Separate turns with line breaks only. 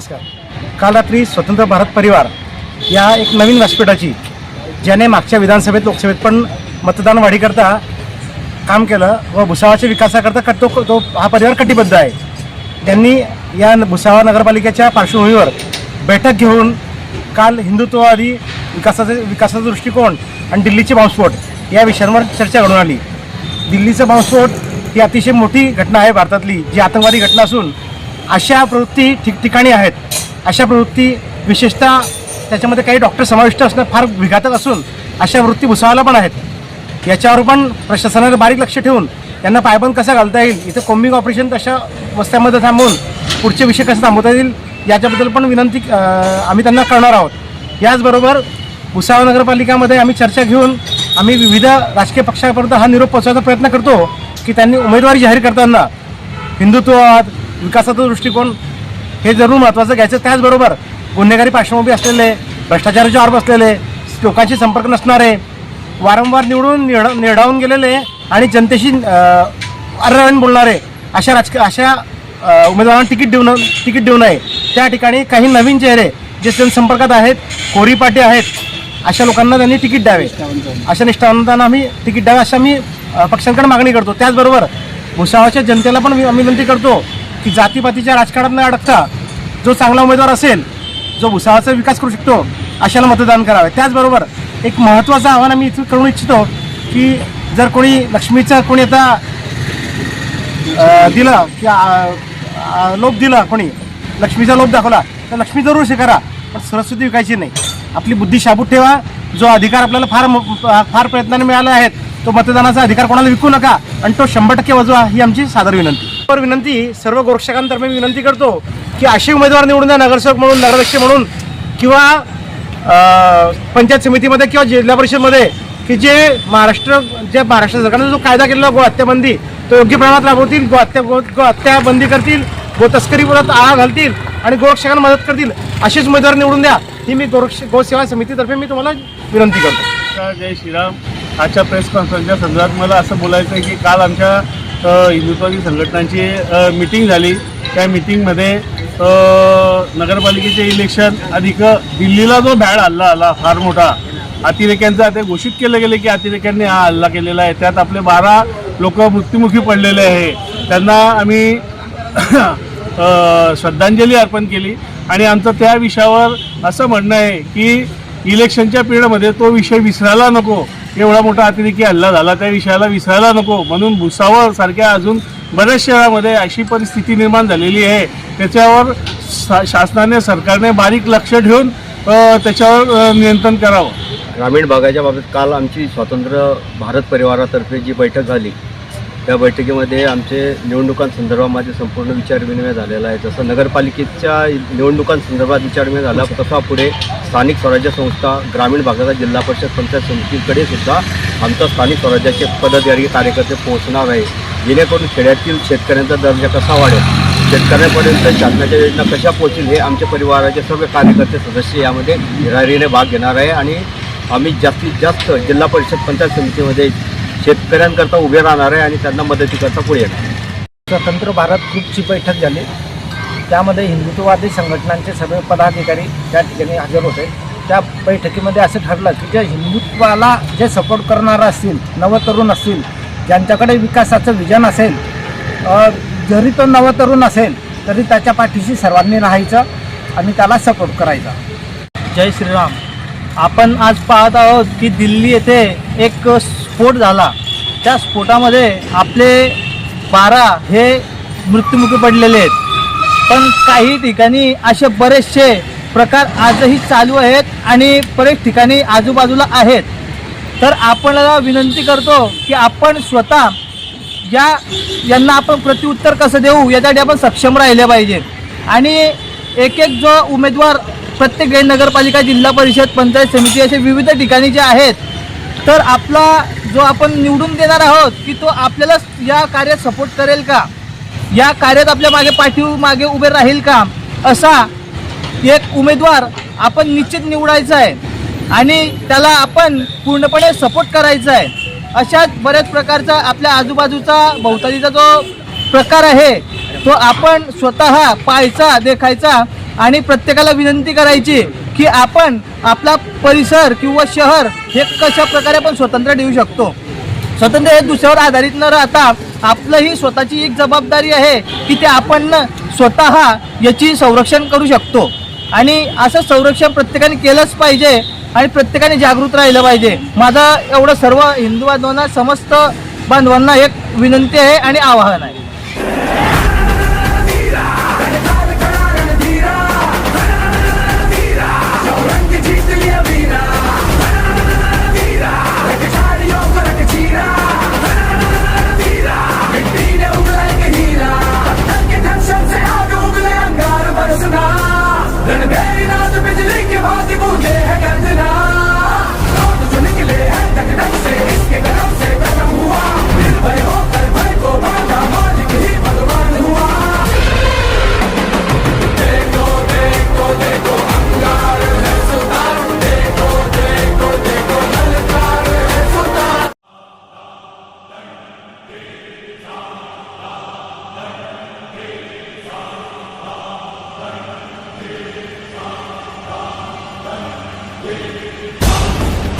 नमस्कार. काल रात्री स्वतंत्र भारत परिवार या एक नवीन व्यासपीठाची ज्याने मागच्या विधानसभेत लोकसभेत पण मतदान वाढीकरता काम केलं व भुसावाच्या विकासाकरता कट तो तो हा परिवार कटिबद्ध आहे. त्यांनी या न- नगरपालिकेच्या पार्श्वभूमीवर बैठक घेऊन काल हिंदुत्ववादी विकासाचे विकासाचा दृष्टिकोन आणि दिल्लीचे बॉम्बस्फोट या विषयांवर चर्चा घडून आली दिल्लीचं बॉम्बस्फोट ही अतिशय मोठी घटना आहे भारतातली जी आतंकवादी घटना असून अशा प्रवृत्ती ठिकठिकाणी आहेत. अशा प्रवृत्ती विशेषतः त्याच्यामध्ये काही डॉक्टर समाविष्ट असणं फार विघातक असून अशा वृत्ती भुसावायला पण आहेत. याच्यावर पण प्रशासनाने बारीक लक्ष ठेवून त्यांना पायबंद कसा घालता येईल इथं कोम्बिंग ऑपरेशन कशा वस्त्यामध्ये थांबवून पुढचे विषय कसे थांबवता येईल याच्याबद्दल पण विनंती आम्ही त्यांना करणार आहोत. याचबरोबर भुसावळ नगरपालिकामध्ये आम्ही चर्चा घेऊन आम्ही विविध राजकीय पक्षापर्यंत हा निरोप पोहोचवायचा प्रयत्न करतो की त्यांनी उमेदवारी जाहीर करताना हिंदुत्ववाद विकासाचा दृष्टिकोन हे जरूर महत्त्वाचं घ्यायचं. त्याचबरोबर गुन्हेगारी पार्श्वभूमी असलेले भ्रष्टाचाराचे आरोप असलेले लोकांशी संपर्क नसणारे वारंवार निवडून निड निडावून गेलेले आणि जनतेशी अर्रवण बोलणारे अशा राजकीय अशा उमेदवारांना तिकीट देऊ न तिकीट देऊ नये. त्या ठिकाणी काही नवीन चेहरे जे जनसंपर्कात आहेत कोरी पाटी आहेत अशा लोकांना त्यांनी तिकीट द्यावे. अशा निष्ठावंतांना आम्ही तिकीट द्यावे अशा आम्ही पक्षांकडे मागणी करतो. त्याचबरोबर भुसावळच्या जनतेला पण वि- आम्ही विनंती करतो की जातीपातीच्या राजकारणात न अडकता जो चांगला उमेदवार असेल जो भुसावाचा विकास करू शकतो अशाला मतदान करावे. त्याचबरोबर एक महत्त्वाचं आव्हान आम्ही इथं करू इच्छितो की जर कोणी लक्ष्मीचं कोणी आता दिलं की लोप दिलं लोभ दिला कोणी लक्ष्मीचा लोभ दाखवला तर लक्ष्मी जरूर स्वीकारा पण सरस्वती विकायची नाही. आपली बुद्धी शाबूत ठेवा. जो अधिकार आपल्याला फार म- फार प्रयत्नाने मिळाला आहेत तो मतदानाचा अधिकार कोणाला विकू नका आणि तो शंभर टक्के वाजवा ही आमची सादर विनंती. तर विनंती सर्व गोरक्षकांतर्फे मी विनंती करतो की असे उमेदवार निवडून द्या नगरसेवक म्हणून नगराध्यक्ष म्हणून किंवा पंचायत समितीमध्ये किंवा जिल्हा परिषदमध्ये की जे महाराष्ट्र जे महाराष्ट्र सरकारने जो कायदा केलेला गो हत्याबंदी तो योग्य प्रमाणात राबवतील गो हत्या गो हत्याबंदी करतील गो तस्करी परत आळा घालतील आणि गोरक्षकांना मदत करतील असेच उमेदवार निवडून द्या ही मी गोरक्ष गोसेवा समितीतर्फे मी तुम्हाला विनंती करतो.
जय श्रीराम. आजच्या प्रेस कॉन्फरन्सच्या संदर्भात मला असं बोलायचं आहे की काल आमच्या हिंदुत्वादी संघटनांची मीटिंग मिटिंग झाली. त्या मिटिंगमध्ये नगरपालिकेचे इलेक्शन अधिक दिल्लीला जो भॅड हल्ला आला फार मोठा अतिरेक्यांचा ते घोषित केलं गेले की अतिरेक्यांनी हा हल्ला केलेला आहे. त्यात आपले बारा लोक मृत्युमुखी पडलेले आहे. त्यांना आम्ही श्रद्धांजली अर्पण केली. आणि आमचं त्या विषयावर असं म्हणणं आहे की इलेक्शनच्या पिरियडमध्ये तो विषय विसरायला नको. एवढा मोठा अतिरेकी हल्ला झाला त्या विषयाला विसरायला नको. म्हणून भुसावळ सारख्या अजून बऱ्याच शहरामध्ये अशी परिस्थिती निर्माण झालेली आहे. त्याच्यावर शा- शासनाने सरकारने बारीक लक्ष ठेवून त्याच्यावर नियंत्रण करावं.
ग्रामीण भागाच्या बाबतीत काल आमची स्वातंत्र्य भारत परिवारातर्फे जी बैठक झाली त्या बैठकीमध्ये आमचे निवडणुकांसंदर्भामध्ये संपूर्ण विचारविनिमय झालेला आहे. जसं नगरपालिकेच्या निवडणुकांसंदर्भात विचारविनिमय झाला तसा पुढे स्थानिक स्वराज्य संस्था ग्रामीण भागाचा जिल्हा परिषद पंचायत समितीकडे सुद्धा आमचा स्थानिक स्वराज्याचे पदाधिकारी कार्यकर्ते पोहोचणार आहे. जेणेकरून खेड्यातील शेतकऱ्यांचा दर्जा कसा वाढेल शेतकऱ्यांपर्यंत शासनाच्या योजना कशा पोहोचतील हे आमच्या परिवाराचे सर्व कार्यकर्ते सदस्य यामध्ये हिरारीने भाग घेणार आहे. आणि आम्ही जास्तीत जास्त जिल्हा परिषद पंचायत समितीमध्ये शेतकऱ्यांकरता उभे राहणार आहे आणि त्यांना मदतीकरता पुढे येणार आहे.
स्वतंत्र भारत ग्रुपची बैठक झाली. त्यामध्ये हिंदुत्ववादी संघटनांचे सर्व पदाधिकारी त्या ठिकाणी हजर होते. त्या बैठकीमध्ये असं ठरलं की जे हिंदुत्वाला जे सपोर्ट करणारं असतील नवतरुण असतील ज्यांच्याकडे विकासाचं विजन असेल जरी तो नवतरुण असेल तरी त्याच्या पाठीशी सर्वांनी राहायचं आणि त्याला सपोर्ट करायचा.
जय श्रीराम. आपण आज पाहत आहोत की दिल्ली येथे एक स्फोट झाला. त्या स्फोटामध्ये आपले बारा हे मृत्युमुखी पडलेले आहेत. पण काही ठिकाणी असे बरेचसे प्रकार आजही चालू आहेत आणि बरेच ठिकाणी आजूबाजूला आहेत. तर आपल्याला विनंती करतो की आपण स्वतः या यांना आपण प्रत्युत्तर कसं देऊ यासाठी आपण सक्षम राहिले पाहिजे. आणि एक एक जो उमेदवार प्रत्येक नगरपालिका जिल्हा परिषद पंचायत समिती असे विविध ठिकाणी जे आहेत तर आपला जो आपण निवडून देणार आहोत की तो आपल्याला या कार्यात सपोर्ट करेल का? या कार्यात आपल्या मागे पाठीव मागे उभे राहील का? असा एक उमेदवार आपण निश्चित निवडायचा आहे. आणि त्याला आपण पूर्णपणे सपोर्ट करायचा आहे. अशाच बऱ्याच प्रकारचा आपल्या आजूबाजूचा भोवतालीचा जो प्रकार आहे तो आपण स्वतः पाहायचा देखायचा आणि प्रत्येकाला विनंती करायची की आपण आपला परिसर किंवा शहर हे कशा प्रकारे आपण स्वतंत्र देऊ शकतो? स्वतंत्र हे दुसऱ्यावर आधारित न राहता आपलं ही स्वतःची एक जबाबदारी आहे की ते आपण स्वत याची संरक्षण करू शकतो. आणि असं संरक्षण प्रत्येकाने केलंच पाहिजे आणि प्रत्येकाने जागृत राहिलं पाहिजे. माझा एवढं सर्व हिंदू बांधवांना समस्त बांधवांना एक विनंती आहे आणि आवाहन आहे.
हाथ बूझे है गर्जना Oh!